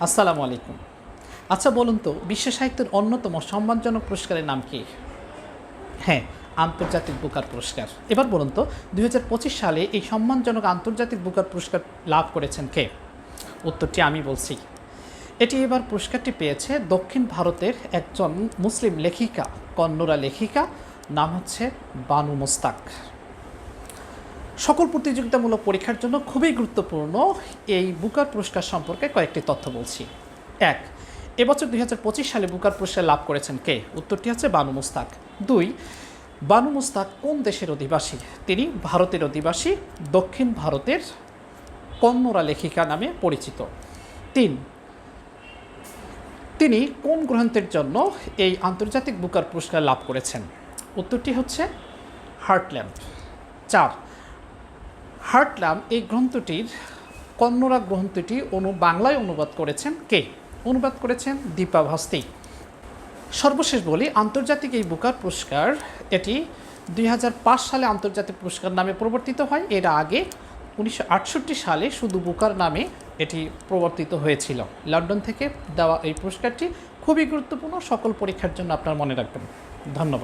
আসসালামু আলাইকুম। আচ্ছা বলুন তো, বিশ্ব সাহিত্যের অন্যতম সম্মানজনক পুরস্কারের নাম কি? হ্যাঁ আন্তর্জাতিক বুকার পুরস্কার। এবার বলুন তো, দুই হাজার পঁচিশ সালে এই সম্মানজনক আন্তর্জাতিক বুকার পুরস্কার লাভ করেছেন কে? উত্তরটি আমি বলছি। এটি এবার পুরস্কারটি পেয়েছে দক্ষিণ ভারতের একজন মুসলিম লেখিকা, কন্নড়া লেখিকা, নাম হচ্ছে বানু মোস্তাক। সকল প্রতিযোগিতামূলক পরীক্ষার জন্য খুবই গুরুত্বপূর্ণ এই বুকার পুরস্কার সম্পর্কে কয়েকটি তথ্য বলছি। এক, এবছর দুই হাজার পঁচিশ সালে বুকার পুরস্কার লাভ করেছেন কে? উত্তরটি হচ্ছে বানু মুস্তাক। দুই, বানু মুস্তাক কোন দেশের অধিবাসী? তিনি ভারতের অধিবাসী, দক্ষিণ ভারতের কন্নড়া লেখিকা নামে পরিচিত। তিন, তিনি কোন গ্রন্থের জন্য এই আন্তর্জাতিক বুকার পুরস্কার লাভ করেছেন? উত্তরটি হচ্ছে হার্টল্যাম্প। চার হার্টলাম এই গ্রন্থটির, কন্নড়া গ্রন্থটি অনু, বাংলায় অনুবাদ করেছেন কে? অনুবাদ করেছেন দীপা ভাস্তি। সর্বশেষ বলি, আন্তর্জাতিক এই বুকার পুরস্কার, এটি দুই হাজার পাঁচ সালে আন্তর্জাতিক পুরস্কার নামে প্রবর্তিত হয়। এর আগে উনিশশো আটষট্টি সালে শুধু বুকার নামে এটি প্রবর্তিত হয়েছিল। লন্ডন থেকে দেওয়া এই পুরস্কারটি খুবই গুরুত্বপূর্ণ। সকল পরীক্ষার জন্য আপনার মনে রাখবেন। ধন্যবাদ।